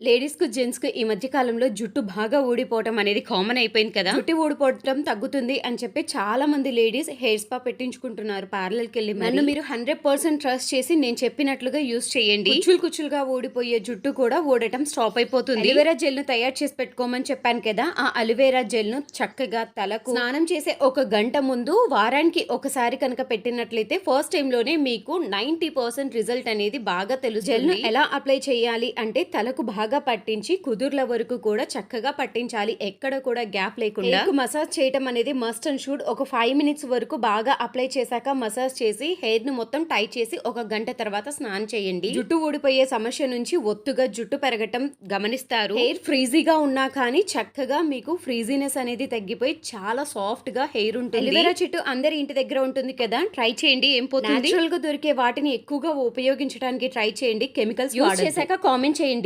లేడీస్‌కు, జెంట్స్‌కు ఈ మధ్య కాలంలో జుట్టు బాగా ఊడిపోవటం అనేది కామన్ అయిపోయింది కదా! జుట్టు ఊడిపోవటం తగ్గుతుంది అని చెప్పి చాలా మంది లేడీస్ హెయిర్ స్పా పెట్టించుకుంటున్నారు పార్లర్‌కెళ్ళి మరి. నన్ను మీరు 100% ట్రస్ట్ చేసి నేను చెప్పినట్లుగా యూజ్ చేయండి. కుచ్చులు కుచ్చులుగా ఊడిపోయే జుట్టు కూడా ఊడటం స్టాప్ అయిపోతుంది. అలోవెరా జెల్‌ను తయారు చేసి పెట్టుకోమని చెప్పాను కదా! ఆ అలోవెరా జెల్‌ను చక్కగా తలకు స్నానం చేసే ఒక గంట ముందు వారానికి ఒకసారి కనుక పెట్టినట్లయితే ఫస్ట్ టైంలోనే మీకు 90% రిజల్ట్ అనేది బాగా తెలుస్తుంది. జెల్‌ను ఎలా అప్లై చేయాలి అంటే తలకు బాగా పట్టించి కుదుర్ల వరకు కూడా చక్కగా పట్టించాలి. ఎక్కడ కూడా గ్యాప్ లేకుండా. మసాజ్ చేయటం అనేది మస్ట్ అండ్ షుడ్. ఒక 5 మినిట్స్ వరకు బాగా అప్లై చేశాక మసాజ్ చేసి హెయిర్‌ను మొత్తం టైట్ చేసి ఒక గంట తర్వాత స్నానం చేయండి. జుట్టు ఊడిపోయే సమస్య నుంచి ఒత్తుగా జుట్టు పెరగటం గమనిస్తారు. హెయిర్ ఫ్రీజీగా ఉన్నా కానీ చక్కగా మీకు ఫ్రీజీనెస్ అనేది తగ్గిపోయి చాలా సాఫ్ట్‌గా హెయిర్ ఉంటుంది. అలోవెరా చెట్టు అందరి ఇంటి దగ్గర ఉంటుంది కదా! ట్రై చేయండి ఏం పోతుంది. దొరికే వాటిని ఎక్కువగా ఉపయోగించడానికి ట్రై చేయండి. కెమికల్స్ యూజ్ చేశాక కామెంట్ చేయండి.